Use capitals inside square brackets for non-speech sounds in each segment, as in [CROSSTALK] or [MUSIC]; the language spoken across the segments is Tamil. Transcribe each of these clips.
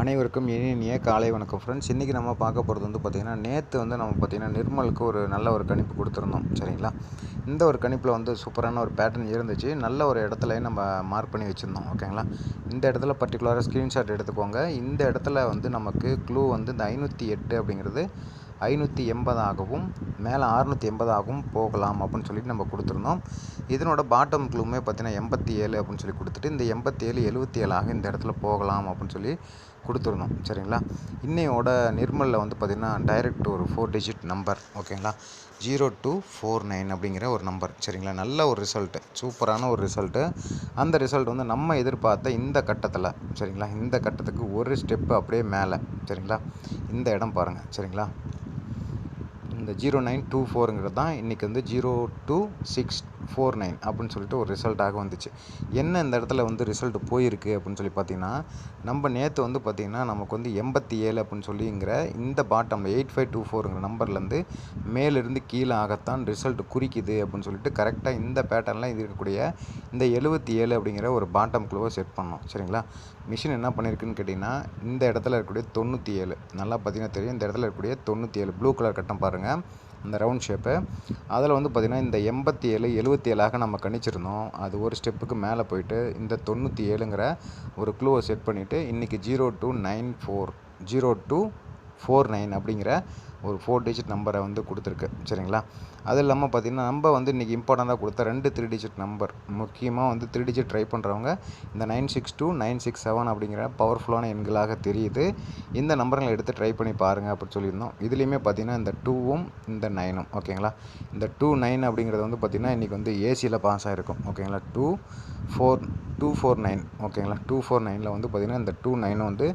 அனைவருக்கும் இனிய காலை வணக்கம் ஃப்ரெண்ட்ஸ் இன்றைக்கி நம்ம பார்க்க போகிறது வந்து பார்த்திங்கன்னா நேற்று வந்து நம்ம பார்த்திங்கன்னா நிர்மலுக்கு ஒரு நல்ல ஒரு கணிப்பு கொடுத்துருந்தோம். சரிங்களா? இந்த ஒரு கணிப்பில் வந்து சூப்பரான ஒரு பேட்டர்ன் இருந்துச்சு. நல்ல ஒரு இடத்துல நம்ம மார்க் பண்ணி வச்சுருந்தோம். ஓகேங்களா இந்த இடத்துல பர்டிகுலராக ஸ்க்ரீன்ஷாட் எடுத்துக்கோங்க. இந்த இடத்துல வந்து நமக்கு க்ளூ வந்து இந்த ஐநூற்றி எட்டு அப்படிங்கிறது ஐநூற்றி எண்பதாகவும் மேலே அறுநூற்றி எண்பதாகவும் போகலாம் அப்படின்னு சொல்லிட்டு நம்ம கொடுத்துருந்தோம். இதனோட பாட்டம் க்ளூமே பார்த்திங்கன்னா எண்பத்தி ஏழு அப்படின்னு சொல்லி கொடுத்துட்டு இந்த எண்பத்தி ஏழு எழுபத்தி ஏழாக இந்த இடத்துல போகலாம் அப்படின்னு சொல்லி கொடுத்துடணும் சரிங்களா? இன்னையோட நிர்மலில் வந்து பார்த்திங்கன்னா டைரக்ட் ஒரு ஃபோர் டிஜிட் நம்பர் ஓகேங்களா? ஜீரோ டூ ஃபோர் நைன் அப்படிங்கிற ஒரு நம்பர் சரிங்களா? நல்ல ஒரு ரிசல்ட்டு சூப்பரான ஒரு ரிசல்ட்டு அந்த ரிசல்ட் வந்து நம்ம எதிர்பார்த்த இந்த கட்டத்தில் சரிங்களா? இந்த கட்டத்துக்கு ஒரு ஸ்டெப்பு அப்படியே மேலே சரிங்களா? இந்த இடம் பாருங்கள் சரிங்களா? இந்த ஜீரோ நைன் டூ ஃபோருங்கிறது தான் இன்றைக்கி வந்து zero two six four nine அப்படின்னு சொல்லிட்டு ஒரு ரிசல்ட்டாக வந்துச்சு. என்ன இந்த இடத்துல வந்து ரிசல்ட் போயிருக்கு அப்படின்னு சொல்லி பார்த்தீங்கன்னா நம்ம நேற்று வந்து பார்த்திங்கன்னா நமக்கு வந்து எண்பத்தி ஏழு அப்படின்னு சொல்லிங்கிற இந்த பாட்டம் எயிட் ஃபைவ் டூ ஃபோருங்கிற நம்பர்லேருந்து மேலிருந்து கீழே ஆகத்தான் ரிசல்ட் குறிக்குது அப்படின்னு சொல்லிட்டு கரெக்டாக இந்த பேட்டர்னில் இது இருக்கக்கூடிய இந்த எழுபத்தி ஏழு அப்படிங்கிற ஒரு பாட்டம் குழுவை செட் பண்ணோம். சரிங்களா? மிஷின் என்ன பண்ணியிருக்குன்னு கேட்டிங்கன்னா இந்த இடத்துல இருக்கக்கூடிய தொண்ணூற்றி ஏழு. நல்லா பார்த்தீங்கன்னா தெரியும் இந்த இடத்துல இருக்கக்கூடிய தொண்ணூற்றி ஏழு ப்ளூ கலர் கட்டம் பாருங்கள் இந்த ரவுண்ட் ஷேப்பு. அதில் வந்து பார்த்திங்கன்னா இந்த எண்பத்தி ஏழு எழுபத்தி ஏழாக நம்ம கணிச்சிருந்தோம். அது ஒரு ஸ்டெப்புக்கு மேலே போயிட்டு இந்த தொண்ணூற்றி ஏழுங்கிற ஒரு க்ளூவை செட் பண்ணிவிட்டு இன்றைக்கி zero two nine four. Zero two four nine அப்படிங்கிற ஒரு ஃபோர் டிஜிட் நம்பரை வந்து கொடுத்துருக்கு. சரிங்களா? அது இல்லாமல் பார்த்திங்கன்னா நம்ம வந்து இன்றைக்கி இம்பார்ட்டண்ட்டாக கொடுத்த ரெண்டு த்ரீ டிஜிட் நம்பர் முக்கியமாக வந்து த்ரீ டிஜிட் ட்ரை பண்ணுறவங்க இந்த nine six two nine six seven அப்படிங்கிற பவர்ஃபுல்லான எண்களாக தெரியுது. இந்த நம்பருங்களை எடுத்து ட்ரை பண்ணி பாருங்கள் அப்படின்னு சொல்லியிருந்தோம். இதுலேயுமே பார்த்திங்கன்னா இந்த டூவும் இந்த நைனும் ஓகேங்களா? இந்த டூ நைன் அப்படிங்கிறது வந்து பார்த்திங்கன்னா இன்றைக்கி வந்து ஏசியில் பாஸ் ஆகிருக்கும் ஓகேங்களா? Two four two four nine ஓகேங்களா? டூ ஃபோர் நைனில் வந்து பார்த்திங்கன்னா இந்த டூ நைனும் வந்து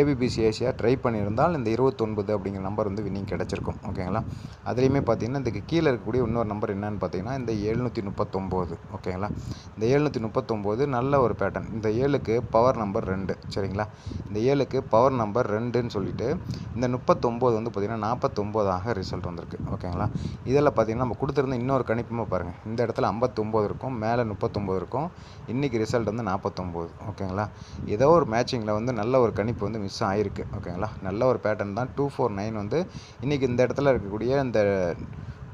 ஏபிபிசி ஏசியாக ட்ரை பண்ணியிருந்தால் இந்த இருபத்தொன்பது அப்படிங்கிற நம்பர் வந்து வின்னிங் கிடச்சிருக்கும். ஓகேங்களா அதுலேயுமே பார்த்தீங்கன்னா இதுக்கு கீழே இருக்கக்கூடிய இன்னொரு நம்பர் என்னன்னு பார்த்தீங்கன்னா இந்த எழுநூற்றி முப்பத்தொம்போது ஓகேங்களா இந்த எழுநூற்றி முப்பத்தொம்போது நல்ல ஒரு பேட்டர்ன் இந்த ஏழுக்கு பவர் நம்பர் ரெண்டு. சரிங்களா? இந்த ஏழுக்கு பவர் நம்பர் ரெண்டுன்னு சொல்லிட்டு இந்த முப்பத்தொம்போது வந்து பார்த்திங்கன்னா நாற்பத்தொம்போதாக ரிசல்ட் வந்திருக்கு. ஓகேங்களா இதில் பார்த்திங்கன்னா நம்ம கொடுத்துருந்த இன்னொரு கணிப்புமே பாருங்கள் இந்த இடத்துல ஐம்பத்தொம்போது இருக்கும் மேலே முப்பத்தொம்போது இருக்கும். இன்றைக்கி ரிசல்ட் வந்து நாற்பத்தொம்போது ஓகேங்களா ஏதோ ஒரு மேட்சிங்கில் வந்து நல்ல ஒரு கணிப்பு வந்து மிஸ் ஆகிருக்கு ஓகேங்களா நல்ல ஒரு பேட்டர்ன் தான். டூ ஃபோர் நைன் வந்து இன்றைக்கி இந்த இடத்துல இருக்கக்கூடிய இந்த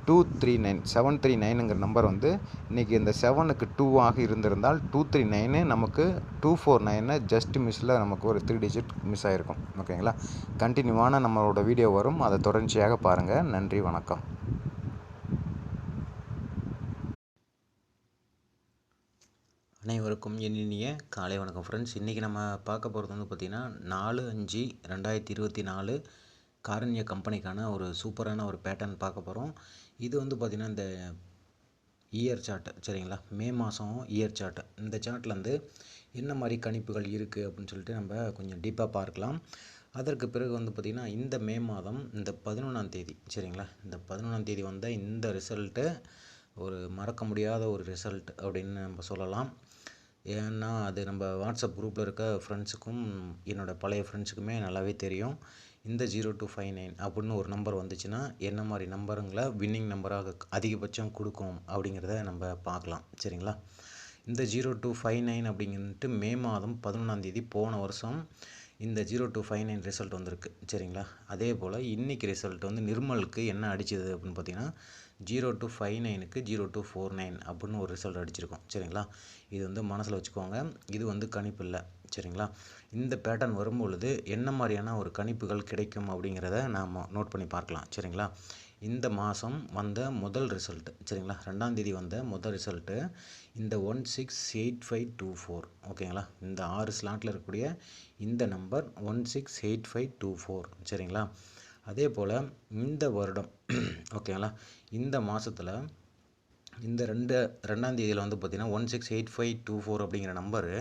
two three nine seven three நைனுங்கிற number வந்து இன்றைக்கி இந்த செவனுக்கு டூவாக இருந்திருந்தால் டூ த்ரீ நைனு நமக்கு டூ ஃபோர் நைனு ஜஸ்ட் மிஸ்ஸில் நமக்கு ஒரு த்ரீ டிஜிட் மிஸ் ஆகிருக்கும் ஓகேங்களா கண்டினியூவான நம்மளோட வீடியோ வரும். அதை தொடர்ச்சியாக பாருங்கள் நன்றி வணக்கம். அனைவருக்கும் இனிய காலை வணக்கம். ஃப்ரெண்ட்ஸ் இன்றைக்கி நம்ம பார்க்க போகிறது வந்து பார்த்திங்கன்னா நாலு அஞ்சு ரெண்டாயிரத்தி இருபத்தி நாலு காரண்ய கம்பெனிக்கான ஒரு சூப்பரான ஒரு பேட்டர்ன் பார்க்க போகிறோம் இது வந்து பார்த்திங்கன்னா இந்த இயர் சார்ட்டு சரிங்களா? மே மாதம் இயர் சார்ட்டு இந்த சார்ட்லேருந்து என்ன மாதிரி கணிப்புகள் இருக்குது அப்படின்னு சொல்லிட்டு நம்ம கொஞ்சம் டீப்பாக பார்க்கலாம். அதற்கு பிறகு வந்து பார்த்திங்கன்னா இந்த மே மாதம் இந்த பதினொன்றாம் தேதி சரிங்களா? இந்த பதினொன்றாம் தேதி வந்த இந்த ரிசல்ட்டு ஒரு மறக்க முடியாத ஒரு ரிசல்ட் அப்படின்னு நம்ம சொல்லலாம். ஏன்னா அது நம்ம வாட்ஸ்அப் குரூப்பில் இருக்க ஃப்ரெண்ட்ஸுக்கும் என்னோடய பழைய ஃப்ரெண்ட்ஸுக்குமே நல்லாவே தெரியும். இந்த ஜீரோ டூ ஃபைவ் நைன் அப்படின்னு ஒரு நம்பர் வந்துச்சுன்னா என்ன மாதிரி நம்பருங்களை வின்னிங் நம்பராக அதிகபட்சம் கொடுக்கும் அப்படிங்கிறத நம்ம பார்க்கலாம். சரிங்களா? இந்த ஜீரோ டூ ஃபைவ் நைன் அப்படிங்கிட்டு மே மாதம் பதினொன்றாந்தேதி போன வருஷம் இந்த zero two five nine result வந்திருக்கு. சரிங்களா? அதே போல் இன்றைக்கி ரிசல்ட் வந்து நிர்மலுக்கு என்ன அடிச்சது அப்படின்னு பார்த்தீங்கன்னா ஜீரோ டூ ஃபைவ் நைனுக்கு ஜீரோ டூ ஃபோர் நைன் அப்படின்னு ஒரு ரிசல்ட் அடிச்சிருக்கோம். சரிங்களா? இது வந்து மனசில் வச்சுக்கோங்க. இது வந்து கணிப்பு இல்லை. சரிங்களா? இந்த பேட்டர்ன் வரும்பொழுது என்ன மாதிரியான ஒரு கணிப்புகள் கிடைக்கும் அப்படிங்கிறத நாம் நோட் பண்ணி பார்க்கலாம். சரிங்களா? இந்த மாதம் வந்த முதல் ரிசல்ட்டு சரிங்களா? ரெண்டாந்தேதி வந்த முதல் ரிசல்ட்டு இந்த one six eight five two four ஓகேங்களா? இந்த ஆறு ஸ்லாட்டில் இருக்கக்கூடிய இந்த number one six eight five two four சரிங்களா? அதே போல் இந்த வருடம் [CLEARS THROAT] ஓகேங்களா இந்த மாதத்தில் இந்த ரெண்டு ரெண்டாம் தேதியில் வந்து பார்த்திங்கன்னா one six eight five two four அப்படிங்கிற நம்பரு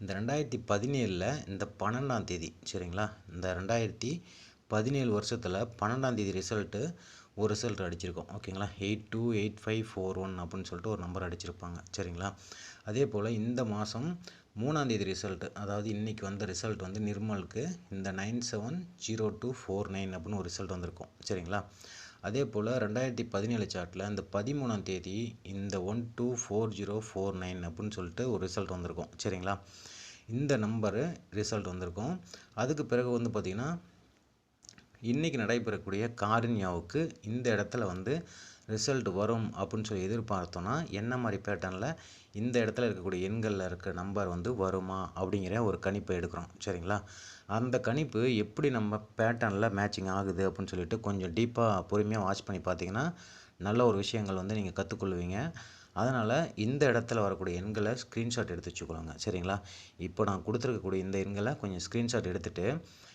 இந்த ரெண்டாயிரத்தி பதினேழில் இந்த பன்னெண்டாம் தேதி சரிங்களா? இந்த ரெண்டாயிரத்தி பதினேழு வருஷத்தில் பன்னெண்டாம் தேதி ரிசல்ட்டு ஒரு ரிசல்ட் அடிச்சிருக்கோம் ஓகேங்களா eight two eight five four one அப்படின்னு சொல்லிட்டு ஒரு நம்பர் அடிச்சிருப்பாங்க சரிங்களா? அதே போல் இந்த மாதம் மூணாந்தேதி ரிசல்ட்டு அதாவது இன்றைக்கி வந்த ரிசல்ட் வந்து நிர்மலுக்கு இந்த nine seven zero two four nine அப்படின்னு ஒரு ரிசல்ட் வந்திருக்கும். சரிங்களா? அதே போல் ரெண்டாயிரத்தி பதினேழு சார்ட்டில் இந்த பதிமூணாம் தேதி இந்த one two four zero four nine அப்படின்னு சொல்லிட்டு ஒரு ரிசல்ட் வந்திருக்கும். சரிங்களா? இந்த நம்பரு ரிசல்ட் வந்திருக்கும். அதுக்கு பிறகு வந்து பார்த்திங்கன்னா இன்றைக்கி நடைபெறக்கூடிய காரின்யாவுக்கு இந்த இடத்துல வந்து ரிசல்ட் வரும் அப்படின்னு சொல்லி எதிர்பார்த்தோன்னா என்ன மாதிரி பேட்டர்னில் இந்த இடத்துல இருக்கக்கூடிய எண்களில் இருக்க நம்பர் வந்து வருமா அப்படிங்கிற ஒரு கணிப்பை எடுக்கிறோம். சரிங்களா? அந்த கணிப்பு எப்படி நம்ம பேட்டர்னில் மேட்சிங் ஆகுது அப்படின்னு சொல்லிட்டு கொஞ்சம் டீப்பாக பொறுமையாக வாட்ச் பண்ணி பார்த்தீங்கன்னா நல்ல ஒரு விஷயங்கள் வந்து நீங்கள் கற்றுக்கொள்வீங்க அதனால் இந்த இடத்துல வரக்கூடிய எண்களை ஸ்க்ரீன்ஷாட் எடுத்து வச்சுக்கோங்க. சரிங்களா? இப்போ நான் கொடுத்துருக்கக்கூடிய இந்த எண்களை கொஞ்சம் ஸ்க்ரீன்ஷாட் எடுத்துகிட்டு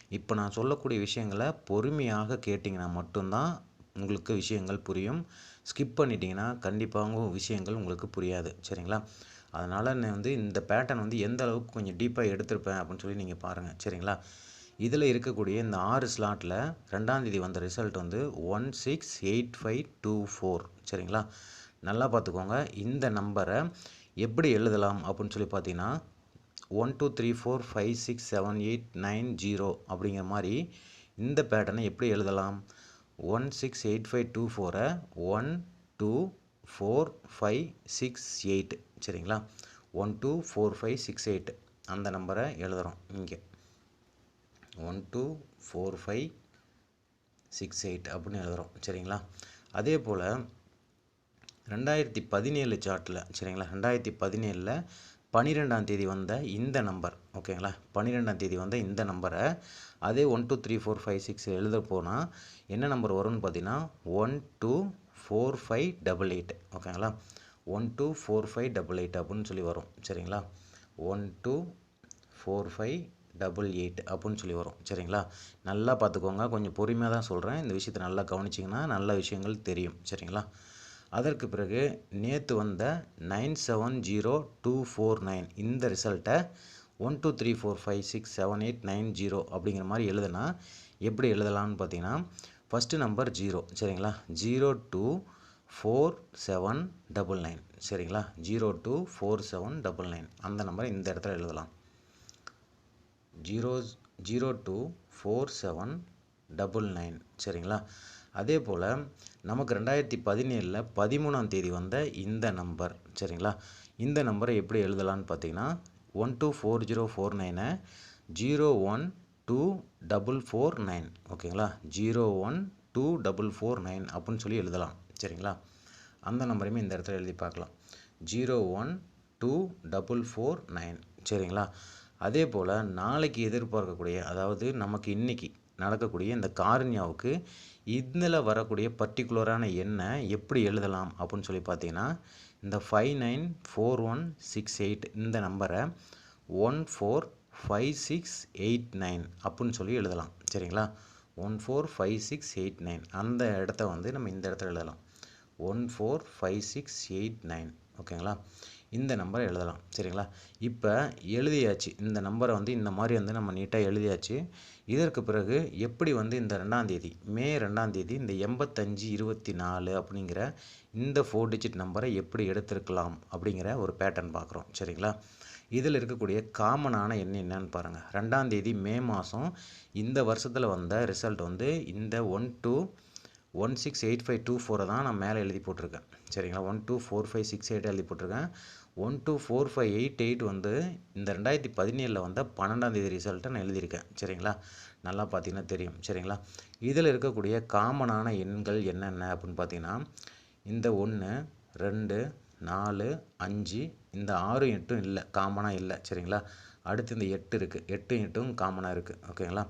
இப்போ நான் சொல்லக்கூடிய விஷயங்களை பொறுமையாக கேட்டிங்கன்னா மட்டும்தான் உங்களுக்கு விஷயங்கள் புரியும். ஸ்கிப் பண்ணிட்டீங்கன்னா கண்டிப்பாக விஷயங்கள் உங்களுக்கு புரியாது. சரிங்களா? அதனால் நான் வந்து இந்த பேட்டர்ன் வந்து எந்த அளவுக்கு கொஞ்சம் டீப்பாக எடுத்திருப்பேன் அப்படின்னு சொல்லி நீங்கள் பாருங்கள் சரிங்களா? இதில் இருக்கக்கூடிய இந்த ஆறு ஸ்லாட்டில் ரெண்டாந்தேதி வந்த ரிசல்ட் வந்து one six eight five two four சரிங்களா? நல்லா பார்த்துக்கோங்க. இந்த நம்பரை எப்படி எழுதலாம் அப்படின்னு சொல்லி பார்த்தீங்கன்னா one two three four five six seven eight nine zero அப்படிங்கிற மாதிரி இந்த பேட்டர்னை எப்படி எழுதலாம்? One six eight five two ஃபோரை one two four five six eight சரிங்களா? One two four five six eight அந்த நம்பரை எழுதுகிறோம் இங்கே. One two four five six eight அப்படின்னு எழுதுகிறோம் சரிங்களா? அதே போல் ரெண்டாயிரத்தி பதினேழு சார்ட்டில் சரிங்களா? ரெண்டாயிரத்தி பதினேழில் பன்னிரெண்டாம் தேதி வந்த இந்த நம்பர் ஓகேங்களா பன்னிரெண்டாம் தேதி வந்த இந்த நம்பரை அதே one two three four five six எழுத போனால் என்ன நம்பர் வரும்னு பார்த்தீங்கன்னா one two four five double eight ஓகேங்களா one two four five double eight அப்படின்னு சொல்லி வரும் சரிங்களா? One two four five double eight அப்படின்னு சொல்லி வரும் சரிங்களா? நல்லா பார்த்துக்கோங்க கொஞ்சம் பொறுமையாக தான் சொல்கிறேன் இந்த விஷயத்தை நல்லா கவனிச்சிங்கன்னா நல்ல விஷயங்கள் தெரியும் சரிங்களா? அதற்கு பிறகு நேற்று வந்த nine seven zero two four nine இந்த ரிசல்ட்டை one two three four five six seven eight nine zero அப்படிங்கிற மாதிரி எழுதுனா எப்படி எழுதலாம்னு பார்த்தீங்கன்னா ஃபஸ்ட்டு நம்பர் ஜீரோ சரிங்களா? Zero two four seven double nine சரிங்களா? Zero two four seven double nine. அந்த நம்பரை இந்த இடத்துல எழுதலாம். Zero zero two four seven double nine சரிங்களா? அதே போல் நமக்கு ரெண்டாயிரத்தி பதினேழில் பதிமூணாம் தேதி வந்த இந்த நம்பர் சரிங்களா? இந்த நம்பரை எப்படி எழுதலான்னு பார்த்தீங்கன்னா one two four zero four நைனை zero one two double four nine ஓகேங்களா? Zero one two double four nine அப்படின்னு சொல்லி எழுதலாம் சரிங்களா? அந்த நம்பரையுமே இந்த இடத்துல எழுதி பார்க்கலாம். Zero one two double four nine சரிங்களா? அதே போல் நாளைக்கு எதிர்பார்க்கக்கூடிய அதாவது நமக்கு இன்றைக்கி நடக்கக்கூடிய இந்த காரண்யாவுக்கு இதில் வரக்கூடிய பர்டிகுலரான எண்ணை எப்படி எழுதலாம் அப்படின்னு சொல்லி பார்த்தீங்கன்னா இந்த five nine four one six eight இந்த நம்பரை one four five six eight nine அப்படின்னு சொல்லி எழுதலாம். சரிங்களா? One four five six eight nine அந்த இடத்த வந்து நம்ம இந்த இடத்துல எழுதலாம். One four five six eight nine ஓகேங்களா? இந்த நம்பரை எழுதலாம். சரிங்களா? இப்போ எழுதியாச்சு. இந்த நம்பரை வந்து இந்த மாதிரி வந்து நம்ம நீட்டாக எழுதியாச்சு. இதற்கு பிறகு எப்படி வந்து இந்த ரெண்டாந்தேதி மே ரெண்டாந்தேதி இந்த எண்பத்தஞ்சு இருபத்தி நாலு அப்படிங்கிற இந்த ஃபோர் டிஜிட் நம்பரை எப்படி எடுத்திருக்கலாம் அப்படிங்கிற ஒரு பேட்டர்ன் பார்க்குறோம். சரிங்களா? இதில் இருக்கக்கூடிய காமனான எண் என்னன்னு பாருங்கள் ரெண்டாந்தேதி மே மாதம் இந்த வருஷத்தில் வந்த ரிசல்ட் வந்து இந்த one two one six eight five two ஃபோரை தான் நான் மேலே எழுதி போட்டிருக்கேன். சரிங்களா? One two four five six eight எழுதி போட்டிருக்கேன். One two four five eight eight வந்து இந்த ரெண்டாயிரத்தி பதினேழில் வந்த பன்னெண்டாந்தேதி ரிசல்ட்டை நான் எழுதியிருக்கேன். சரிங்களா? நல்லா பார்த்தீங்கன்னா தெரியும். சரிங்களா? இதில் இருக்கக்கூடிய காமனான எண்கள் என்னென்ன அப்படின்னு பார்த்தீங்கன்னா இந்த ஒன்று ரெண்டு நாலு அஞ்சு இந்த ஆறு எட்டும் இல்லை. காமனாக இல்லை. சரிங்களா? அடுத்து இந்த எட்டு இருக்குது எட்டு எட்டும் காமனாக இருக்குது ஓகேங்களா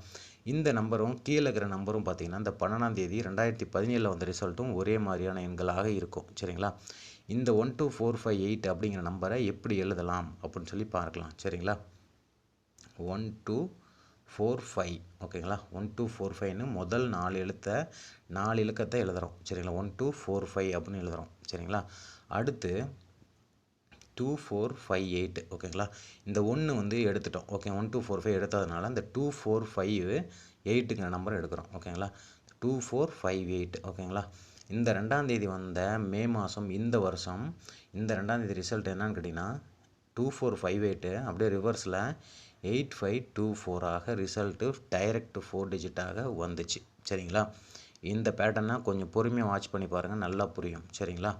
இந்த நம்பரும் கீழே இருக்கிற நம்பரும் பார்த்தீங்கன்னா இந்த பன்னெண்டாம் தேதி ரெண்டாயிரத்தி பதினேழில் வந்த ரிசல்ட்டும் ஒரே மாதிரியான எண்களாக இருக்கும். சரிங்களா? இந்த one two four five eight அப்படிங்கிற நம்பரை எப்படி எழுதலாம் அப்படின்னு சொல்லி பார்க்கலாம். சரிங்களா? ஒன் டூ ஃபோர் ஃபைவ் ஓகேங்களா ஒன் டூ ஃபோர் ஃபைவ்னு முதல் நாலு எழுத்தை நாலு இலக்கத்தை எழுதுகிறோம் சரிங்களா? ஒன் டூ ஃபோர் ஃபைவ் அப்படின்னு எழுதுகிறோம் சரிங்களா? அடுத்து டூ ஃபோர் ஃபைவ் எயிட் ஓகேங்களா இந்த ஒன்று வந்து எடுத்துட்டோம். Okay one two four five எடுத்ததுனால இந்த டூ ஃபோர் ஃபைவ் எயிட்டுங்கிற நம்பர் எடுக்கிறோம். ஓகேங்களா டூ ஃபோர் ஃபைவ் எயிட் ஓகேங்களா இந்த ரெண்டாந்தேதி வந்த மே மாதம் இந்த வருஷம் இந்த ரெண்டாந்தேதி ரிசல்ட் என்னன்னு கேட்டிங்கன்னா டூ ஃபோர் ஃபைவ் எயிட்டு அப்படியே ரிவர்ஸில் எயிட் ஃபைவ் டூ ஃபோராக ரிசல்ட்டு டைரக்ட் ஃபோர் டிஜிட்டாக வந்துச்சு. சரிங்களா? இந்த பேட்டர்னை கொஞ்சம் பொறுமையாக வாட்ச் பண்ணி பாருங்கள் நல்லா புரியும். சரிங்களா?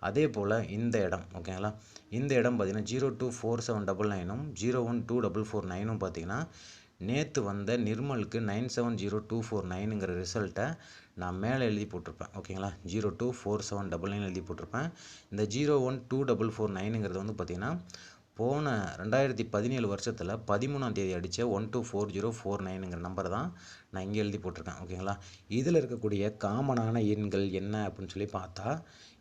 அதே போல் இந்த இடம் ஓகேங்களா இந்த இடம் பார்த்தீங்கன்னா zero two four seven double நைனும் zero one two double four நைனும் பார்த்தீங்கன்னா நேற்று வந்த நிர்மலுக்கு nine seven zero two four நைனுங்கிற ரிசல்ட்டை நான் மேலே எழுதி போட்டிருப்பேன் ஓகேங்களா zero two four seven double nine எழுதி போட்டிருப்பேன். இந்த zero one two double four நைனுங்கிறது வந்து பார்த்திங்கன்னா போன ரெண்டாயிரத்தி பதினேழு வருஷத்தில் பதிமூணாம் தேதி அடித்த one two four zero four நைனுங்கிற number தான் நான் இங்கே எழுதி போட்டிருக்கேன் ஓகேங்களா இதில் இருக்கக்கூடிய காமனான எண்கள் என்ன அப்படின்னு சொல்லி பார்த்தா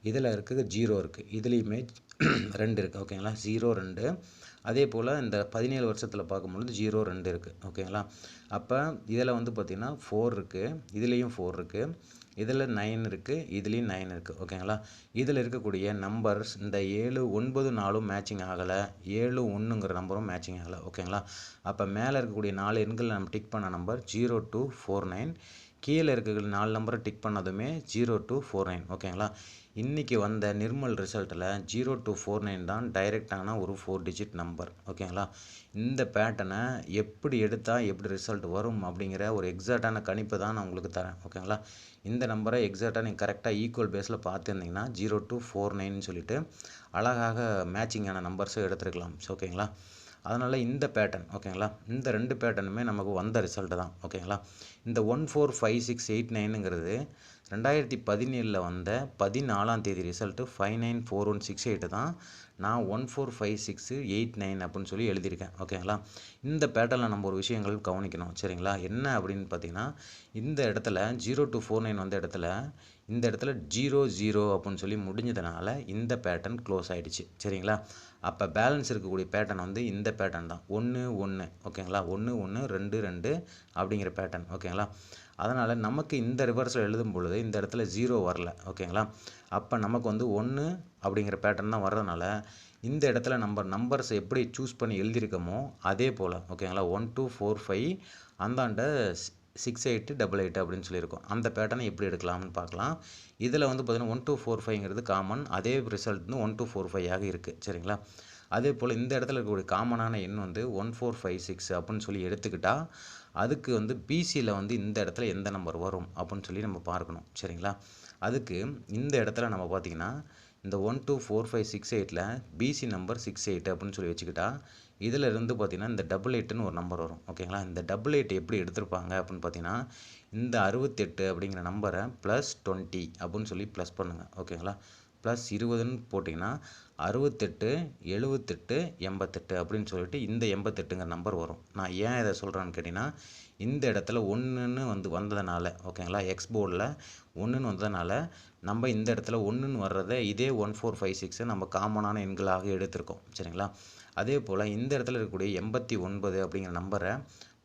இதில் இருக்குது ஜீரோ இருக்குது இதுலேயுமே [CLEARS THROAT] ரெண்டு இருக்குது ஓகேங்களா ஜீரோ ரெண்டு. அதே போல் இந்த பதினேழு வருஷத்தில் பார்க்கும்பொழுது ஜீரோ ரெண்டு இருக்குது ஓகேங்களா அப்போ இதில் வந்து பார்த்திங்கன்னா ஃபோர் இருக்குது இதுலேயும் ஃபோர் இருக்குது இதில் நைன் இருக்குது இதுலேயும் நைன் இருக்குது ஓகேங்களா இதில் இருக்கக்கூடிய நம்பர்ஸ் இந்த ஏழு ஒன்பது நாலும் மேட்சிங் ஆகலை. ஏழு ஒன்றுங்கிற நம்பரும் மேட்சிங் ஆகலை ஓகேங்களா அப்போ மேலே இருக்கக்கூடிய நாலு எண்கள் நம்ம டிக் பண்ண number zero two four nine கீழே இருக்கக்கூடிய நாலு நம்பரை டிக் பண்ணதுமே ஜீரோ டூ ஃபோர் நைன் ஓகேங்களா இன்றைக்கி வந்த நிர்மல் ரிசல்ட்டில் ஜீரோ டூ ஃபோர் நைன் தான் டைரெக்டான ஒரு ஃபோர் டிஜிட் நம்பர் ஓகேங்களா இந்த பேட்டனை எப்படி எடுத்தால் எப்படி ரிசல்ட் வரும் அப்படிங்கிற ஒரு எக்ஸாக்டான கணிப்பு தான் நான் உங்களுக்கு தரேன். ஓகேங்களா இந்த நம்பரை எக்ஸாக்டாக நீங்கள் கரெக்டாக ஈக்குவல் பேஸில் பார்த்துருந்தீங்கன்னா ஜீரோ டூ ஃபோர் நைன் சொல்லிட்டு அழகாக மேட்சிங்கான நம்பர்ஸும் எடுத்துருக்கலாம். ஓகேங்களா அதனால் இந்த பேட்டர்ன் ஓகேங்களா இந்த ரெண்டு பேட்டர்னுமே நமக்கு வந்த ரிசல்ட்டு தான். ஓகேங்களா இந்த one four five six eight நைனுங்கிறது ரெண்டாயிரத்தி பதினேழில் வந்த பதினாலாம் தேதி result five nine four one six eight தான் நான் one four five six eight nine அப்படின்னு சொல்லி எழுதியிருக்கேன். ஓகேங்களா இந்த பேட்டர்னில் நம்ம ஒரு விஷயங்கள் கவனிக்கணும். சரிங்களா? என்ன அப்படின்னு பார்த்தீங்கன்னா இந்த இடத்துல ஜீரோ டு ஃபோர் நைன் வந்த இடத்துல இந்த இடத்துல ஜீரோ ஜீரோ அப்படின்னு சொல்லி முடிஞ்சதுனால இந்த பேட்டர்ன் க்ளோஸ் ஆகிடுச்சு சரிங்களா? அப்போ பேலன்ஸ் இருக்கக்கூடிய பேட்டர்ன் வந்து இந்த பேட்டர்ன் தான். ஒன்று ஒன்று ஓகேங்களா ஒன்று ஒன்று ரெண்டு ரெண்டு அப்படிங்கிற பேட்டர்ன் ஓகேங்களா அதனால் நமக்கு இந்த ரிவர்ஸில் எழுதும் பொழுது இந்த இடத்துல ஜீரோ வரல ஓகேங்களா? அப்போ நமக்கு வந்து ஒன்று அப்படிங்கிற பேட்டர்ன் தான் வர்றதுனால இந்த இடத்துல நம்ம நம்பர்ஸ் எப்படி சூஸ் பண்ணி எழுதியிருக்கோமோ அதே போல் ஓகேங்களா? ஒன் டூ ஃபோர் ஃபைவ் அந்தாண்ட சிக்ஸ் எயிட்டு டபுள் எயிட் அப்படின்னு சொல்லியிருக்கோம். அந்த பேட்டர்னை எப்படி எடுக்கலாம்னு பார்க்கலாம். இதில் வந்து பார்த்திங்கன்னா ஒன் டூ ஃபோர் ஃபைவ்ங்கிறது காமன் அதே ரிசல்ட் வந்து ஒன் டூ ஃபோர் ஃபைவ் ஆக இருக்குது சரிங்களா? அதே போல் இந்த இடத்துல இருக்கக்கூடிய காமனான எண் வந்து ஒன் ஃபோர் ஃபைவ் சிக்ஸ் அப்படின்னு சொல்லி எடுத்துக்கிட்டால் அதுக்கு வந்து பிசியில் வந்து இந்த இடத்துல எந்த நம்பர் வரும் அப்படின்னு சொல்லி நம்ம பார்க்கணும். சரிங்களா? அதுக்கு இந்த இடத்துல நம்ம பார்த்திங்கன்னா இந்த one two four five six எயிட்டில் பிசி நம்பர் சிக்ஸ் எயிட் அப்படின்னு சொல்லி வச்சுக்கிட்டா இதில் இருந்து பார்த்திங்கன்னா இந்த டபுள் எயிட்டுன்னு ஒரு நம்பர் வரும். ஓகேங்களா? இந்த டபுள் எயிட் எப்படி எடுத்திருப்பாங்க அப்படின்னு பார்த்தீங்கன்னா இந்த அறுபத்தெட்டு அப்படிங்கிற நம்பரை ப்ளஸ் டுவெண்ட்டி அப்படின்னு சொல்லி ப்ளஸ் பண்ணுங்கள் ஓகேங்களா? ப்ளஸ் இருபதுன்னு போட்டிங்கன்னா அறுபத்தெட்டு எழுபத்தெட்டு எண்பத்தெட்டு அப்படின்னு சொல்லிட்டு இந்த எண்பத்தெட்டுங்கிற நம்பர் வரும். நான் ஏன் இதை சொல்கிறேன்னு கேட்டிங்கன்னா இந்த இடத்துல ஒன்றுன்னு வந்து வந்ததுனால ஓகேங்களா? எக்ஸ் போர்டில் ஒன்றுன்னு வந்ததுனால நம்ம இந்த இடத்துல ஒன்றுன்னு வர்றதை இதே ஒன் ஃபோர் ஃபைவ் சிக்ஸை நம்ம காமனான எண்களாக எடுத்திருக்கோம். சரிங்களா? அதே போல் இந்த இடத்துல இருக்கக்கூடிய எண்பத்தி ஒன்பது அப்படிங்கிற நம்பரை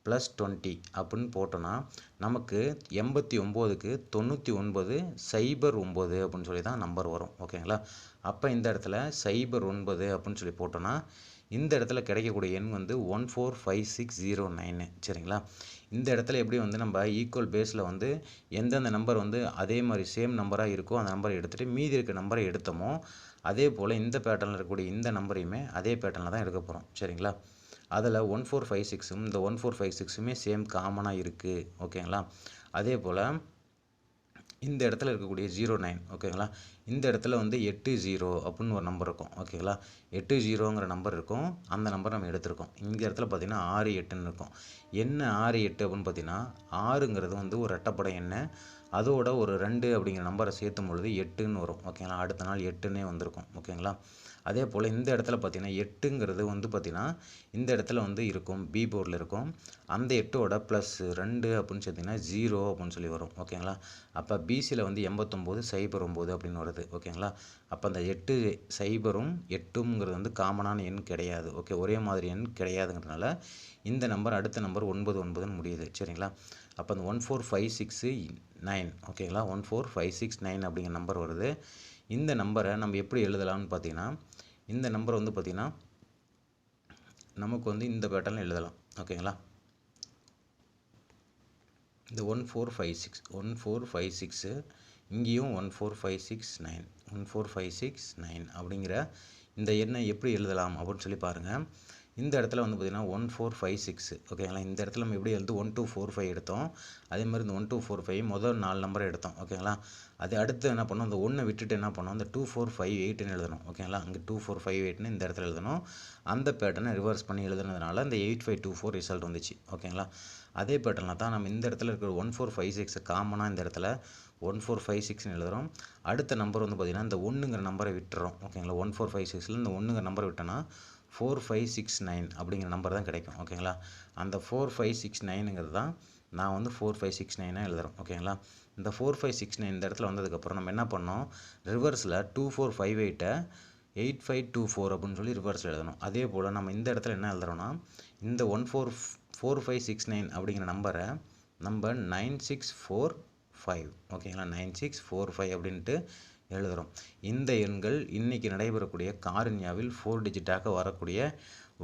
ப்ளஸ் டுவெண்ட்டி அப்படின்னு போட்டோன்னா நமக்கு எண்பத்தி ஒம்போதுக்கு தொண்ணூற்றி ஒன்பது சைபர் ஒம்பது அப்படின்னு சொல்லி தான் நம்பர் வரும். ஓகேங்களா அப்போ இந்த இடத்துல சைபர் ஒன்பது அப்படின்னு சொல்லி போட்டோன்னா இந்த இடத்துல கிடைக்கக்கூடிய எண் வந்து one four five six zero nine சரிங்களா? இந்த இடத்துல எப்படி வந்து நம்ம ஈக்குவல் பேஸில் வந்து எந்தெந்த நம்பர் வந்து அதே மாதிரி சேம் நம்பராக இருக்கோ அந்த நம்பரை எடுத்துகிட்டு மீதி இருக்க நம்பரை எடுத்தோமோ அதே போல் இந்த பேட்டர்னில் இருக்கக்கூடிய இந்த நம்பரையுமே அதே பேட்டர்னில் தான் எடுக்க போகிறோம் சரிங்களா? அதில் ஒன் ஃபோர் ஃபைவ் சிக்ஸும் இந்த ஒன் ஃபோர் ஃபைவ் சிக்ஸுமே சேம் காமனாக இருக்குது ஓகேங்களா அதே போல் இந்த இடத்துல இருக்கக்கூடிய ஜீரோ நைன் ஓகேங்களா இந்த இடத்துல வந்து எட்டு ஜீரோ அப்படின்னு ஒரு நம்பர் இருக்கும் ஓகேங்களா எட்டு ஜீரோங்கிற நம்பர் இருக்கும் அந்த நம்பர் நம்ம எடுத்திருக்கோம். இந்த இடத்துல பார்த்திங்கன்னா ஆறு எட்டுன்னு இருக்கும். என்ன ஆறு எட்டு அப்படின்னு பார்த்தீங்கன்னா ஆறுங்கிறது வந்து ஒரு ரெட்டப்படை என்ன அதோட ஒரு ரெண்டு அப்படிங்கிற நம்பரை சேர்த்தும் பொழுது எட்டுன்னு வரும் ஓகேங்களா அடுத்த நாள் எட்டுன்னே வந்திருக்கும் ஓகேங்களா அதே போல் இந்த இடத்துல பார்த்திங்கன்னா எட்டுங்கிறது வந்து பார்த்திங்கன்னா இந்த இடத்துல வந்து இருக்கும். பி போர்டில் இருக்கும். அந்த எட்டோட ப்ளஸ் ரெண்டு அப்படின்னு சொல்லிங்கன்னா ஜீரோ அப்படின்னு சொல்லி வரும். ஓகேங்களா அப்போ பிசியில் வந்து எண்பத்தொம்போது சைபர் ஒம்பது அப்படின்னு வருது. ஓகேங்களா அப்போ அந்த எட்டு சைபரும் எட்டுங்கிறது வந்து காமனான எண் கிடையாது. ஓகே ஒரே மாதிரி எண் கிடையாதுங்கிறதுனால இந்த நம்பர் அடுத்த நம்பர் ஒன்பது ஒன்பதுன்னு முடியுது. சரிங்களா? அப்போ அந்த one four five six nine ஓகேங்களா one four five six nine அப்படிங்கிற நம்பர் வருது. இந்த நம்பரை நம்ம எப்படி எழுதலாம்னு பார்த்தீங்கன்னா இந்த நம்பர் வந்து பார்த்திங்கன்னா நமக்கு வந்து இந்த பேட்டர்னில் எழுதலாம். ஓகேங்களா? இந்த one four five six one four five six இங்கேயும் one four five six nine one four five six nine அப்படிங்கிற இந்த எண்ணை எப்படி எழுதலாம் அப்படின்னு சொல்லி பாருங்கள் இந்த இடத்துல வந்து பார்த்திங்கன்னா ஒன் ஃபோர் ஃபைவ் சிக்ஸு ஓகேங்களா இந்த இடத்துல நம்ம எப்படி எழுது ஒன் டூ ஃபோர் ஃபைவ் எடுத்தோம்? அதே மாதிரி இந்த ஒன் டூ ஃபோர் ஃபைவ் முதல் நாலு நம்பரை எடுத்தோம் ஓகேங்களா அது அடுத்து என்ன பண்ணோம்? அந்த ஒன்றை விட்டுட்டு என்ன பண்ணோம்? அந்த டூ ஃபோர் ஃபைவ் எயிட்னு எழுதணும் ஓகேங்களா அங்கே டூ ஃபோர் ஃபைவ் எயிட்னு இந்த இடத்துல எழுதணும். அந்த பேட்டர்னை ரிவர்ஸ் பண்ணி எழுதுனதுனால அந்த eight five two four result வந்துச்சு ஓகேங்களா அதே பேட்டர்னில் தான் நம்ம இந்த இடத்துல இருக்கிற ஒன் ஃபோர் ஃபைவ் சிக்ஸ் காமனாக இந்த இடத்துல ஒன் ஃபோர் ஃபைவ் சிக்ஸ்னு எழுதுகிறோம் அடுத்த நம்பர் வந்து பார்த்திங்கன்னா இந்த ஒன்றுங்கிற நம்பரை விட்டுறோம் ஓகேங்களா ஒன் ஃபோர் ஃபைவ் சிக்ஸில் இந்த ஒன்றுங்கிற நம்பரை விட்டோன்னா ஃபோர் ஃபைவ் சிக்ஸ் நைன் அப்படிங்கிற நம்பர் தான் கிடைக்கும் ஓகேங்களா அந்த ஃபோர் ஃபைவ் சிக்ஸ் நைனுங்கிறது தான் நான் வந்து ஃபோர் ஃபைவ் சிக்ஸ் நைனாக எழுதுறோம் ஓகேங்களா இந்த ஃபோர் ஃபைவ் சிக்ஸ் நைன் இந்த இடத்துல வந்ததுக்கப்புறம் நம்ம என்ன பண்ணோம் ரிவர்ஸில் டூ ஃபோர் ஃபைவ் எயிட்டை எயிட் ஃபைவ் டூ ஃபோர் அப்படின்னு சொல்லி ரிவர்ஸில் எழுதணும். அதே போல் நம்ம இந்த இடத்துல என்ன எழுதுறோம்னா இந்த one four four five six nine அப்படிங்கிற நம்பரை நம்ம நைன் சிக்ஸ் ஃபோர் ஃபைவ் ஓகேங்களா நைன் சிக்ஸ் ஃபோர் ஃபைவ் அப்படின்ட்டு எழுதுகிறோம் இந்த எண்கள் இன்றைக்கி நடைபெறக்கூடிய காரண்யாவில் ஃபோர் டிஜிட்டாக வரக்கூடிய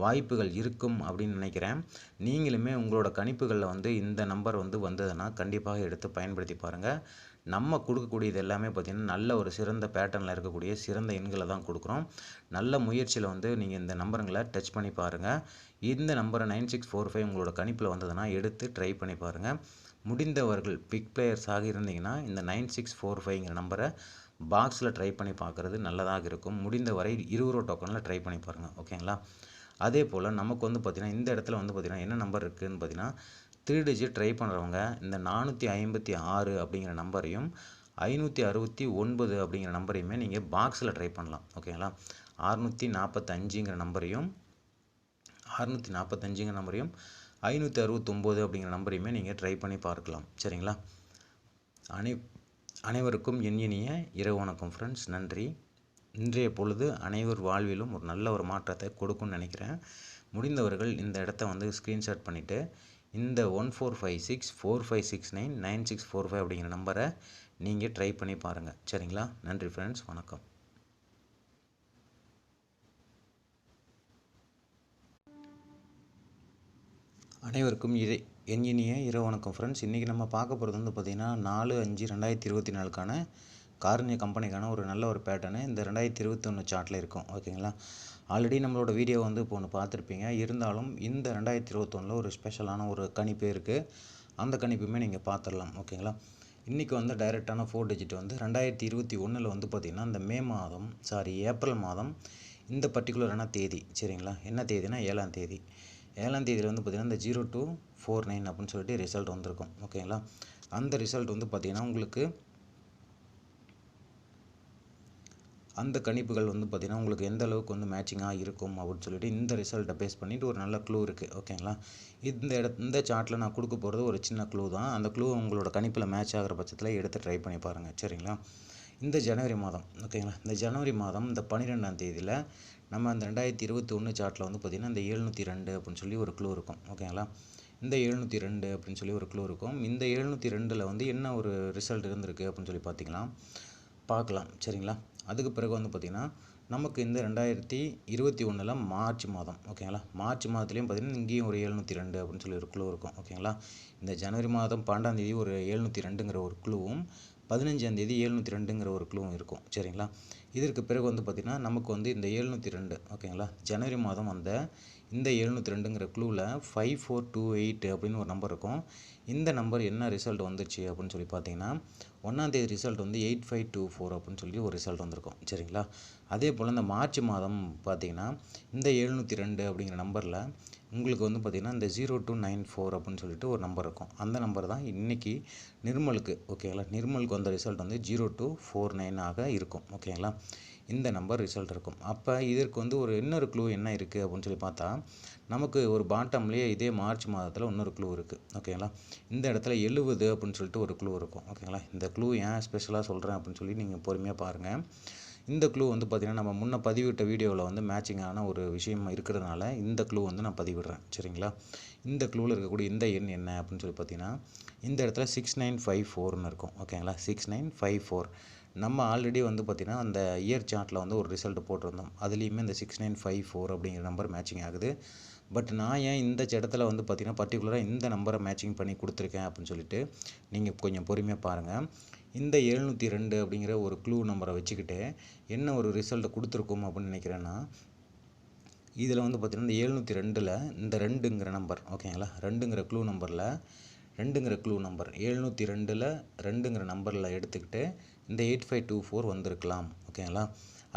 வாய்ப்புகள் இருக்கும் அப்படின்னு நினைக்கிறேன். நீங்களுமே உங்களோட கணிப்புகளில் வந்து இந்த நம்பர் வந்து வந்ததுன்னா கண்டிப்பாக எடுத்து பயன்படுத்தி பாருங்கள் நம்ம கொடுக்கக்கூடியது எல்லாமே பார்த்திங்கன்னா நல்ல ஒரு சிறந்த பேட்டர்னில் இருக்கக்கூடிய சிறந்த எண்களை தான் கொடுக்குறோம். நல்ல முயற்சியில் வந்து நீங்கள் இந்த நம்பருங்களை டச் பண்ணி பாருங்கள் இந்த நம்பரை நைன் சிக்ஸ் ஃபோர் ஃபைவ் உங்களோட கணிப்பில் வந்ததுன்னா எடுத்து ட்ரை பண்ணி பாருங்கள் முடிந்தவர்கள் பிக் பிளேயர்ஸாக இருந்தீங்கன்னா இந்த நைன் சிக்ஸ் ஃபோர் ஃபைவ்ங்கிற நம்பரை பாக்ஸில் ட்ரை பண்ணி பார்க்குறது நல்லதாக இருக்கும். முடிந்தவரை இருபது ரூபா டோக்கனில் ட்ரை பண்ணி பாருங்கள் ஓகேங்களா அதே போல் நமக்கு வந்து பார்த்திங்கன்னா இந்த இடத்துல வந்து பார்த்திங்கன்னா என்ன நம்பர் இருக்குதுன்னு பார்த்தீங்கன்னா த்ரீ டிஜிட் ட்ரை பண்ணுறவங்க இந்த நானூற்றி ஐம்பத்தி ஆறு அப்படிங்கிற நம்பரையும் ஐநூற்றி அறுபத்தி ஒன்பது அப்படிங்கிற நம்பரையுமே நீங்கள் பாக்ஸில் ட்ரை பண்ணலாம். ஓகேங்களா அறுநூற்றி நாற்பத்தஞ்சுங்கிற நம்பரையும் அறுநூற்றி நாற்பத்தஞ்சுங்கிற நம்பரையும் ஐநூற்றி அறுபத்தொம்போது அப்படிங்கிற நம்பரையுமே நீங்கள் ட்ரை பண்ணி பார்க்கலாம். சரிங்களா? அனை அனைவருக்கும் என் இனிய இரவு வணக்கம் ஃப்ரெண்ட்ஸ் நன்றி. இன்றைய பொழுது அனைவர் வாழ்விலும் ஒரு நல்ல ஒரு மாற்றத்தை கொடுக்கும்னு நினைக்கிறேன். முடிந்தவர்கள் இந்த இடத்த வந்து ஸ்க்ரீன்ஷாட் பண்ணிவிட்டு இந்த one four five six four five six nine nine six four five அப்படிங்கிற நம்பரை நீங்கள் ட்ரை பண்ணி பாருங்கள் சரிங்களா? நன்றி ஃப்ரெண்ட்ஸ் வணக்கம். அனைவருக்கும் இறை என் இனிய இரவு வணக்கம் ஃப்ரெண்ட்ஸ் இன்றைக்கி நம்ம பார்க்க போகிறது வந்து பார்த்திங்கன்னா நாலு அஞ்சு ரெண்டாயிரத்தி இருபத்தி நாலுக்கான காரணிய கம்பெனிக்கான ஒரு நல்ல ஒரு பேட்டர்னு இந்த ரெண்டாயிரத்தி இருபத்தொன்று சார்ட்டில் இருக்கும். ஓகேங்களா ஆல்ரெடி நம்மளோட வீடியோ வந்து இப்போ ஒன்று பார்த்துருப்பீங்க. இருந்தாலும் இந்த ரெண்டாயிரத்தி இருபத்தொன்னில் ஒரு ஸ்பெஷலான ஒரு கணிப்பு இருக்குது அந்த கணிப்புமே நீங்கள் பார்த்துடலாம். ஓகேங்களா இன்றைக்கி வந்து டைரெக்டான ஃபோர் டிஜிட் வந்து ரெண்டாயிரத்தி இருபத்தி ஒன்றில் வந்து பார்த்திங்கன்னா இந்த மே மாதம் சாரி ஏப்ரல் மாதம் இந்த பர்டிகுலரான தேதி சரிங்களா? என்ன தேதினா ஏழாம் தேதி. ஏழாம் தேதியில் வந்து பார்த்திங்கன்னா இந்த ஜீரோ டூ ஃபோர் நைன் அப்படின்னு சொல்லிட்டு ரிசல்ட் வந்திருக்கும். ஓகேங்களா அந்த ரிசல்ட் வந்து பார்த்திங்கன்னா உங்களுக்கு அந்த கணிப்புகள் வந்து பார்த்திங்கன்னா உங்களுக்கு எந்த அளவுக்கு வந்து மேட்சிங்காக இருக்கும் அப்படின்னு சொல்லிட்டு இந்த ரிசல்ட்டை பேஸ் பண்ணிவிட்டு ஒரு நல்ல க்ளூ இருக்குது ஓகேங்களா இந்த இட இந்த சார்ட்டில் நான் கொடுக்க போகிறது ஒரு சின்ன க்ளூ தான். அந்த க்ளூ உங்களோட கணிப்பில் மேட்ச் ஆகிற பட்சத்தில் எடுத்து ட்ரை பண்ணி பாருங்கள் சரிங்களா? இந்த ஜனவரி மாதம். ஓகேங்களா இந்த ஜனவரி மாதம் இந்த பன்னிரெண்டாம் தேதியில் நம்ம அந்த ரெண்டாயிரத்தி இருபத்தி ஒன்று சார்ட்டில் வந்து பார்த்திங்கன்னா இந்த எழுநூற்றி ரெண்டு அப்படின்னு சொல்லி ஒரு க்ளூ இருக்கும். ஓகேங்களா இந்த எழுநூற்றி ரெண்டு அப்படின்னு சொல்லி ஒரு க்ளூ இருக்கும். இந்த எழுநூற்றி ரெண்டில் வந்து என்ன ஒரு ரிசல்ட் இருந்திருக்கு அப்படின்னு சொல்லி பார்த்திங்களா பார்க்கலாம். சரிங்களா? அதுக்கு பிறகு வந்து பார்த்திங்கன்னா நமக்கு இந்த ரெண்டாயிரத்தி இருபத்தி ஒன்றில் மார்ச் மாதம். ஓகேங்களா மார்ச் மாதத்துலேயும் பார்த்திங்கன்னா இங்கேயும் ஒரு எழுநூற்றி ரெண்டு அப்படின்னு சொல்லி ஒரு க்ளூ இருக்கும். ஓகேங்களா இந்த ஜனவரி மாதம் பன்னெண்டாம் தேதி ஒரு எழுநூற்றி ரெண்டுங்கிற ஒரு க்ளூவும் பதினஞ்சாந்தேதி ஏழ்நூற்றி ரெண்டுங்கிற ஒரு க்ளூவும் இருக்கும். சரிங்களா? இதற்கு பிறகு வந்து பார்த்திங்கன்னா நமக்கு வந்து இந்த ஏழ்நூற்றி ரெண்டு ஓகேங்களா? ஜனவரி மாதம் வந்த இந்த எழுநூற்றி ரெண்டுங்கிற க்ளூவில் ஃபைவ் ஃபோர் டூ எயிட் அப்படின்னு ஒரு நம்பர் இருக்கும். இந்த நம்பர் என்ன ரிசல்ட் வந்துச்சு அப்படின்னு சொல்லி பார்த்தீங்கன்னா ஒன்றாந்தேதி ரிசல்ட் வந்து எயிட் ஃபைவ் டூ ஃபோர் அப்படின்னு சொல்லி ஒரு ரிசல்ட் வந்திருக்கும். சரிங்களா? அதே போல் இந்த மார்ச் மாதம் பார்த்தீங்கன்னா இந்த எழுநூற்றி ரெண்டு அப்படிங்கிற நம்பரில் உங்களுக்கு வந்து பார்த்திங்கன்னா இந்த ஜீரோ டூ நைன் ஃபோர் அப்படின்னு சொல்லிட்டு ஒரு நம்பர் இருக்கும். அந்த நம்பர் தான் இன்றைக்கி நிர்மலுக்கு ஓகேங்களா நிர்மலுக்கு வந்த ரிசல்ட் வந்து ஜீரோ டூ ஃபோர் நைனாக இருக்கும் ஓகேங்களா இந்த நம்பர் ரிசல்ட் இருக்கும். அப்போ இதற்கு வந்து ஒரு இன்னொரு க்ளூ என்ன இருக்குது அப்படின்னு சொல்லி பார்த்தா நமக்கு ஒரு பாட்டம்லேயே இதே மார்ச் மாதத்தில் இன்னொரு க்ளூ இருக்குது ஓகேங்களா இந்த இடத்துல எழுபது அப்படின்னு சொல்லிட்டு ஒரு க்ளூ இருக்கும் ஓகேங்களா இந்த க்ளூ ஏன் ஸ்பெஷலாக சொல்கிறேன் அப்படின்னு சொல்லி நீங்கள் பொறுமையாக பாருங்கள் இந்த க்ளூ வந்து பார்த்திங்கன்னா நம்ம முன்ன பதிவிட்ட வீடியோவில் வந்து மேட்சிங்கான ஒரு விஷயம் இருக்கிறதுனால இந்த க்ளூ வந்து நான் பதிவிடுறேன். சரிங்களா? இந்த க்ளூவில் இருக்கக்கூடிய இந்த எண் என்ன அப்படின்னு சொல்லி பார்த்தீங்கன்னா இந்த இடத்துல சிக்ஸ் நைன் ஃபைவ் ஃபோர்னு இருக்கும். ஓகேங்களா சிக்ஸ் நைன் ஃபைவ் ஃபோர் நம்ம ஆல்ரெடி வந்து பார்த்திங்கன்னா அந்த இயர் சார்ட்டில் வந்து ஒரு ரிசல்ட் போட்டிருந்தோம். அதுலேயுமே இந்த சிக்ஸ் நைன் ஃபைவ் ஃபோர் அப்படிங்கிற நம்பர் மேட்சிங் ஆகுது. பட் நான் ஏன் இந்த இடத்துல வந்து பார்த்திங்கன்னா பர்டிகுலராக இந்த நம்பரை மேட்சிங் பண்ணி கொடுத்துருக்கேன் அப்படின்னு சொல்லிட்டு நீங்கள் கொஞ்சம் பொறுமையாக பாருங்கள் இந்த எழுநூற்றி ரெண்டு அப்படிங்கிற ஒரு க்ளூ நம்பரை வச்சுக்கிட்டு என்ன ஒரு ரிசல்ட்டை கொடுத்துருக்கோம் அப்படின்னு நினைக்கிறேன்னா இதில் வந்து பார்த்திங்கன்னா இந்த எழுநூற்றி ரெண்டில் இந்த ரெண்டுங்கிற நம்பர் ஓகேங்களா ரெண்டுங்கிற க்ளூ நம்பரில் ரெண்டுங்கிற க்ளூ நம்பர் எழுநூற்றி ரெண்டில் ரெண்டுங்கிற நம்பரில் எடுத்துக்கிட்டு இந்த எயிட் ஃபைவ் டூ ஃபோர் வந்திருக்கலாம் ஓகேங்களா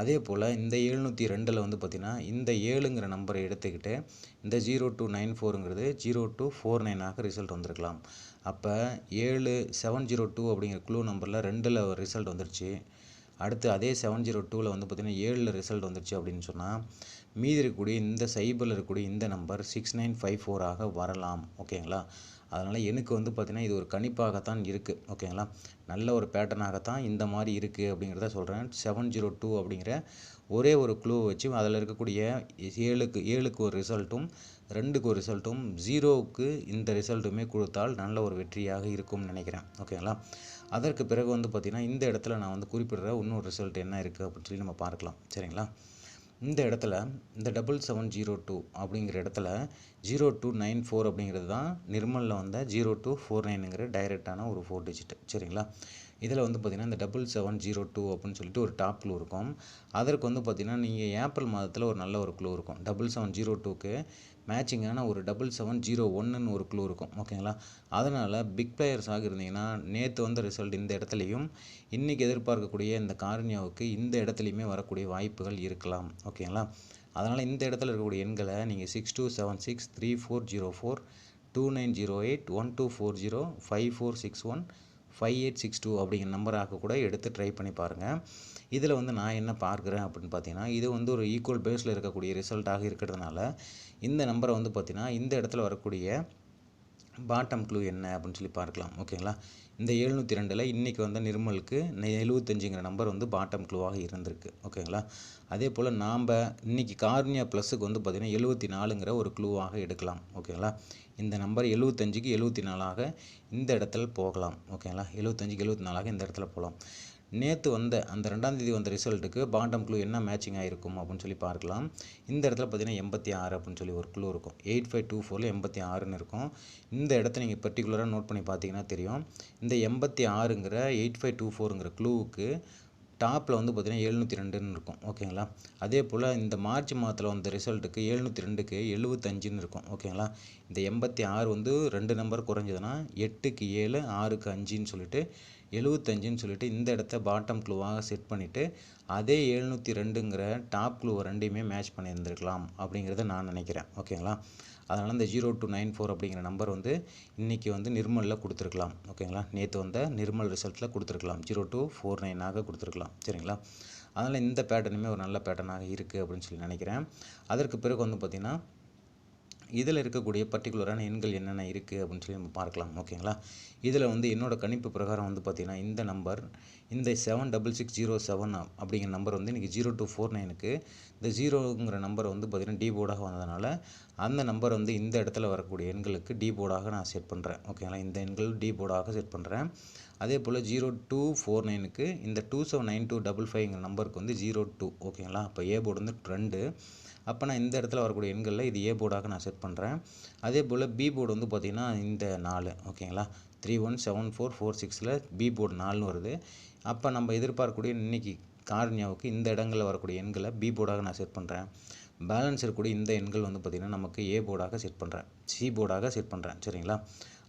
அதே போல் இந்த எழுநூற்றி ரெண்டில் வந்து பார்த்திங்கன்னா இந்த ஏழுங்கிற நம்பரை எடுத்துக்கிட்டு இந்த ஜீரோ டூ நைன் ஃபோருங்கிறது ஜீரோ டூ ஃபோர் நைனாக ரிசல்ட் வந்திருக்கலாம். அப்போ ஏழு செவன் ஜீரோ டூ அப்படிங்கிற க்ளூ நம்பரில் ரெண்டில் ஒரு ரிசல்ட் வந்துருச்சு. அடுத்து அதே செவன் ஜீரோ டூவில் வந்து பார்த்திங்கன்னா ஏழில் ரிசல்ட் வந்துருச்சு அப்படின்னு சொன்னால் மீதி இருக்கக்கூடிய இந்த சைபரில் இருக்கக்கூடிய இந்த நம்பர் சிக்ஸ் நைன் ஃபைவ் ஃபோராக வரலாம். ஓகேங்களா? அதனால் எனக்கு வந்து பார்த்திங்கன்னா இது ஒரு கணிப்பாகத்தான் இருக்குது ஓகேங்களா? நல்ல ஒரு பேட்டர்னாகத்தான் இந்த மாதிரி இருக்குது அப்படிங்கிறத சொல்கிறேன் செவன் ஜீரோ டூ அப்படிங்கிற ஒரே ஒரு க்ளூ வச்சு அதில் இருக்கக்கூடிய ஏழுக்கு ஏழுக்கு ஒரு ரிசல்ட்டும் ரெண்டுக்கு ஒரு ரிசல்ட்டும் ஜீரோவுக்கு இந்த ரிசல்ட்டுமே கொடுத்தால் நல்ல ஒரு வெற்றியாக இருக்கும்னு நினைக்கிறேன் ஓகேங்களா? அதற்கு பிறகு வந்து பார்த்திங்கன்னா இந்த இடத்துல நான் வந்து குறிப்பிடுற இன்னொரு ரிசல்ட் என்ன இருக்குது அப்படின்னு சொல்லி நம்ம பார்க்கலாம் சரிங்களா? இந்த இடத்துல இந்த டபுள் செவன் ஜீரோ டூ அப்படிங்கிற இடத்துல ஜீரோ டூ நைன் ஃபோர் அப்படிங்கிறது தான் நிர்மலில் வந்த ஜீரோ டூ ஃபோர் நைனுங்கிற டைரெக்டான ஒரு ஃபோர் டிஜிட் சரிங்களா? இதில் வந்து பார்த்திங்கன்னா இந்த டபுள் செவன் ஜீரோ டூ அப்படின்னு சொல்லிட்டு ஒரு டாப் க்ளூ இருக்கும். அதற்கு வந்து பார்த்திங்கன்னா நீங்கள் ஏப்ரல் மாதத்தில் ஒரு நல்ல ஒரு க்ளூ இருக்கும். டபுள் செவன் ஜீரோ டூக்கு மேட்சிங்கான ஒரு டபுள் செவன் ஜீரோ ஒன்றுன்னு ஒரு க்ளூ இருக்கும். ஓகேங்களா அதனால் பிக் பிளேயர்ஸாக இருந்தீங்கன்னா நேற்று வந்த ரிசல்ட் இந்த இடத்துலையும் இன்றைக்கி எதிர்பார்க்கக்கூடிய இந்த காரணியாவுக்கு இந்த இடத்துலையுமே வரக்கூடிய வாய்ப்புகள் இருக்கலாம். ஓகேங்களா அதனால் இந்த இடத்துல இருக்கக்கூடிய எண்களை நீங்கள் six two seven six three four zero four two nine zero eight one two four zero five four six one five eight six two அப்படிங்கிற நம்பராக கூட எடுத்து ட்ரை பண்ணி பாருங்கள் இதில் வந்து நான் என்ன பார்க்குறேன் அப்படின்னு பார்த்தீங்கன்னா இது வந்து ஒரு ஈக்குவல் பேஸில் இருக்கக்கூடிய ரிசல்ட்டாக இருக்கிறதுனால இந்த நம்பரை வந்து பார்த்திங்கன்னா இந்த இடத்துல வரக்கூடிய பாட்டம் க்ளூ என்ன அப்படின்னு சொல்லி பார்க்கலாம். ஓகேங்களா? இந்த எழுநூற்றி ரெண்டில் இன்றைக்கி வந்த நிர்மலுக்கு எழுபத்தஞ்சுங்கிற நம்பர் வந்து பாட்டம் க்ளூவாக இருந்திருக்கு. ஓகேங்களா? அதே போல் நாம் இன்றைக்கி கார்னியா ப்ளஸுக்கு வந்து பார்த்திங்கன்னா எழுபத்தி நாலுங்கிற ஒரு க்ளூவாக எடுக்கலாம். ஓகேங்களா? இந்த நம்பர் எழுபத்தஞ்சுக்கு எழுபத்தி நாலாக இந்த இடத்துல போகலாம். ஓகேங்களா? எழுபத்தஞ்சுக்கு எழுபத்தி நாலாக இந்த இடத்துல போகலாம். நேற்று வந்த அந்த ரெண்டாம் தேதி வந்த ரிசல்ட்டுக்கு பாட்டம் க்ளூ என்ன மேட்சிங் ஆகிருக்கும் அப்படின்னு சொல்லி பார்க்கலாம். இந்த இடத்துல பார்த்தீங்கன்னா எண்பத்தி ஆறு அப்படின்னு சொல்லி ஒரு க்ளூ இருக்கும். எயிட் ஃபைவ் டூ ஃபோரில் எண்பத்தி ஆறுன்னு இருக்கும். இந்த இடத்த நீங்கள் பர்டிகுலராக நோட் பண்ணி பார்த்தீங்கன்னா தெரியும். இந்த எண்பத்தி ஆறுங்கிற எயிட் ஃபைவ் டூ ஃபோருங்கிற க்ளூவுக்கு டாப்பில் வந்து பார்த்திங்கன்னா எழுநூற்றி ரெண்டுன்னு இருக்கும் ஓகேங்களா அதே போல் இந்த மார்ச் மாதத்தில் வந்த ரிசல்ட்டுக்கு எழுநூற்றி ரெண்டுக்கு எழுபத்தஞ்சுன்னு இருக்கும் ஓகேங்களா இந்த எண்பத்தி ஆறு வந்து ரெண்டு நம்பர் குறைஞ்சதுன்னா எட்டுக்கு ஏழு ஆறுக்கு அஞ்சுன்னு சொல்லிட்டு எழுபத்தஞ்சுன்னு சொல்லிட்டு இந்த இடத்த பாட்டம் க்ளூவாக செட் பண்ணிவிட்டு அதே எழுநூற்றி ரெண்டுங்கிற டாப் க்ளூ ரெண்டையுமே மேட்ச் பண்ணியிருந்துருக்கலாம் அப்படிங்கிறத நான் நினைக்கிறேன். ஓகேங்களா அதனால் இந்த ஜீரோ டூ நைன் ஃபோர் அப்படிங்கிற நம்பர் வந்து இன்றைக்கி வந்து நிர்மலில் கொடுத்துருக்கலாம். ஓகேங்களா நேற்று வந்த நிர்மல் ரிசல்ட்டில் கொடுத்துருக்கலாம். ஜீரோ டூ ஃபோர் நைனாக கொடுத்துருக்கலாம். சரிங்களா? அதனால் இந்த பேட்டர்னுமே ஒரு நல்ல பேட்டர்னாக இருக்குது அப்படின்னு சொல்லி நினைக்கிறேன். அதற்கு பிறகு வந்து பார்த்திங்கன்னா இதில் இருக்கக்கூடிய பர்டிகுலரான எண்கள் என்னென்ன இருக்குது அப்படின்னு சொல்லி நம்ம பார்க்கலாம் ஓகேங்களா இதில் வந்து என்னோடய கணிப்பு பிரகாரம் வந்து பார்த்திங்கன்னா இந்த நம்பர் இந்த seven double six zero seven அப்படிங்கிற நம்பர் வந்து இன்றைக்கி ஜீரோ டூ ஃபோர் நைனுக்கு இந்த ஜீரோங்கிற நம்பர் வந்து பார்த்திங்கன்னா டி போர்டாக வந்ததுனால அந்த நம்பர் வந்து இந்த இடத்துல வரக்கூடிய எண்களுக்கு டி போர்டாக நான் செட் பண்ணுறேன் ஓகேங்களா இந்த எண்கள் டி போர்டாக செட் பண்ணுறேன் அதே போல் ஜீரோ டூ ஃபோர் நைனுக்கு இந்த two seven nine two double ஃபைவ்ங்கிற நம்பருக்கு வந்து ஜீரோ டூ ஓகேங்களா அப்போ ஏ போர்டு வந்து ரெண்டு. அப்போ நான் இந்த இடத்துல வரக்கூடிய எண்களில் இது ஏ போர்டாக நான் செட் பண்ணுறேன் அதே போல் பி போர்டு வந்து பார்த்திங்கன்னா இந்த நாலு ஓகேங்களா? Three one seven four four சிக்ஸில் பி போர்டு நாலுன்னு வருது. அப்போ நம்ம எதிர்பார்க்கக்கூடிய இன்றைக்கி கார்னியாவுக்கு இந்த இடங்களில் வரக்கூடிய எண்களை பி போர்டாக நான் செட் பண்ணுறேன் பேலன்ஸ் இருக்கக்கூடிய இந்த எண்கள் வந்து பார்த்திங்கன்னா நமக்கு ஏ போர்டாக செட் பண்ணுறேன் சி போர்டாக செட் பண்ணுறேன் சரிங்களா?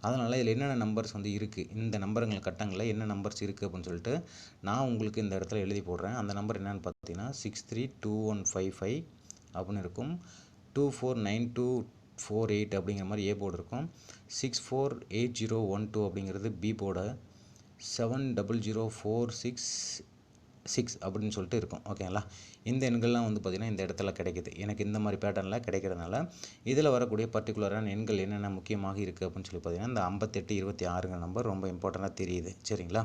அதனால் இதில் என்னென்ன நம்பர்ஸ் வந்து இருக்குது இந்த நம்பருங்கள் கட்டங்களில் என்ன நம்பர்ஸ் இருக்குது அப்படின்னு சொல்லிட்டு நான் உங்களுக்கு இந்த இடத்துல எழுதி போடுறேன். அந்த நம்பர் என்னென்னு பார்த்தீங்கன்னா six three two one five five அப்படின்னு இருக்கும். Two four nine two four eight அப்படிங்கிற மாதிரி ஏ போர்டு இருக்கும். Six four eight zero one two அப்படிங்கிறது B board seven double zero four six six அப்படின்னு சொல்லிட்டு இருக்கும். ஓகேங்களா இந்த எண்கள்லாம் வந்து பார்த்திங்கன்னா இந்த இடத்துல கிடைக்குது. எனக்கு இந்த மாதிரி பேட்டர்னில் கிடைக்கிறதுனால இதில் வரக்கூடிய பர்டிகுலரான எண்கள் என்னென்ன முக்கியமாக இருக்குது அப்படின்னு சொல்லி பார்த்தீங்கன்னா இந்த ஐம்பத்தெட்டு இருபத்தி ஆறுங்கிற நம்பர் ரொம்ப இம்பார்ட்டண்ட்டாக தெரியுது. சரிங்களா?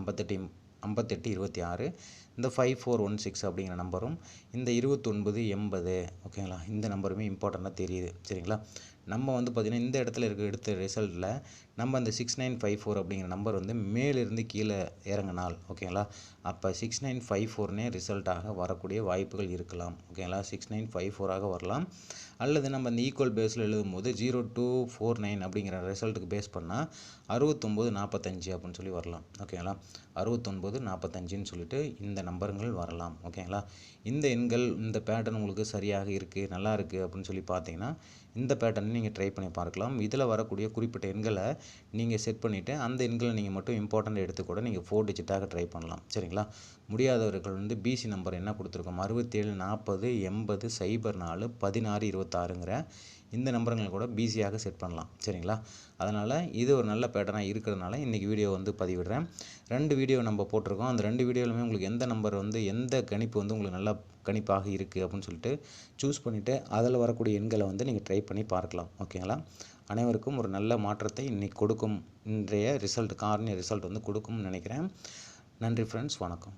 ஐம்பத்தெட்டு ஐம்பத்தெட்டு இருபத்தி ஆறு இந்த ஃபைவ் ஃபோர் ஒன் சிக்ஸ் அப்படிங்கிற நம்பரும் இந்த இருபத்தொன்பது எண்பது ஓகேங்களா? இந்த நம்பருமே இம்பார்ட்டண்ட்டாக தெரியுது. சரிங்களா? நம்ம வந்து பார்த்திங்கன்னா இந்த இடத்துல இருக்க எடுத்த ரிசல்ட்டில் நம்ம அந்த சிக்ஸ் நைன் ஃபைவ் ஃபோர் அப்படிங்கிற நம்பர் வந்து மேலிருந்து கீழே இறங்கினால் ஓகேங்களா அப்போ சிக்ஸ் நைன் ஃபைவ் ஃபோர்னே ரிசல்ட்டாக வரக்கூடிய வாய்ப்புகள் இருக்கலாம் ஓகேங்களா சிக்ஸ் நைன் ஃபைவ் ஃபோராக வரலாம். அல்லது நம்ம இந்த ஈக்குவல் பேஸில் எழுதும் போது ஜீரோ டூ ஃபோர் நைன் அப்படிங்கிற ரிசல்ட்டுக்கு பேஸ் பண்ணால் அறுபத்தொம்போது நாற்பத்தஞ்சு அப்படின்னு சொல்லி வரலாம் ஓகேங்களா அறுபத்தொன்பது நாற்பத்தஞ்சுன்னு சொல்லிட்டு இந்த நம்பருங்கள் வரலாம் ஓகேங்களா இந்த எண்கள் இந்த பேட்டர்ன் உங்களுக்கு சரியாக இருக்குது நல்லா இருக்குது அப்படின்னு சொல்லி பார்த்தீங்கன்னா இந்த பேட்டர்ன் நீங்கள் ட்ரை பண்ணி பார்க்கலாம். இதில் வரக்கூடிய குறிப்பிட்ட எண்களை நீங்கள் செட் பண்ணிவிட்டு அந்த எண்களை நீங்கள் மட்டும் இம்பார்ட்டண்ட் எடுத்து கூட நீங்கள் ஃபோர் டிஜிட்டாக ட்ரை பண்ணலாம். சரிங்களா? முடியாதவர்கள் வந்து பிசி நம்பர் என்ன கொடுத்துருக்கோம்? அறுபத்தேழு நாற்பது எண்பது சைபர் நாலு பதினாறு இருபத்தாறுங்கிற இந்த நம்பருங்களை கூட பிஸியாக செட் பண்ணலாம். சரிங்களா? அதனால் இது ஒரு நல்ல பேட்டர்னாக இருக்கிறதுனால இன்றைக்கி வீடியோ வந்து பதிவிடுறேன். ரெண்டு வீடியோ நம்ம போட்டிருக்கோம். அந்த ரெண்டு வீடியோலுமே உங்களுக்கு எந்த நம்பர் வந்து எந்த கணிப்பு வந்து உங்களுக்கு நல்ல கணிப்பாக இருக்குது அப்படின்னு சொல்லிட்டு சூஸ் பண்ணிவிட்டு அதில் வரக்கூடிய எண்களை வந்து நீங்கள் ட்ரை பண்ணி பார்க்கலாம். ஓகேங்களா அனைவருக்கும் ஒரு நல்ல மாற்றத்தை இன்றைக்கி கொடுக்கும் இன்றைய ரிசல்ட் கார்னிய ரிசல்ட் வந்து கொடுக்கும்னு நினைக்கிறேன். நன்றி ஃப்ரெண்ட்ஸ் வணக்கம்.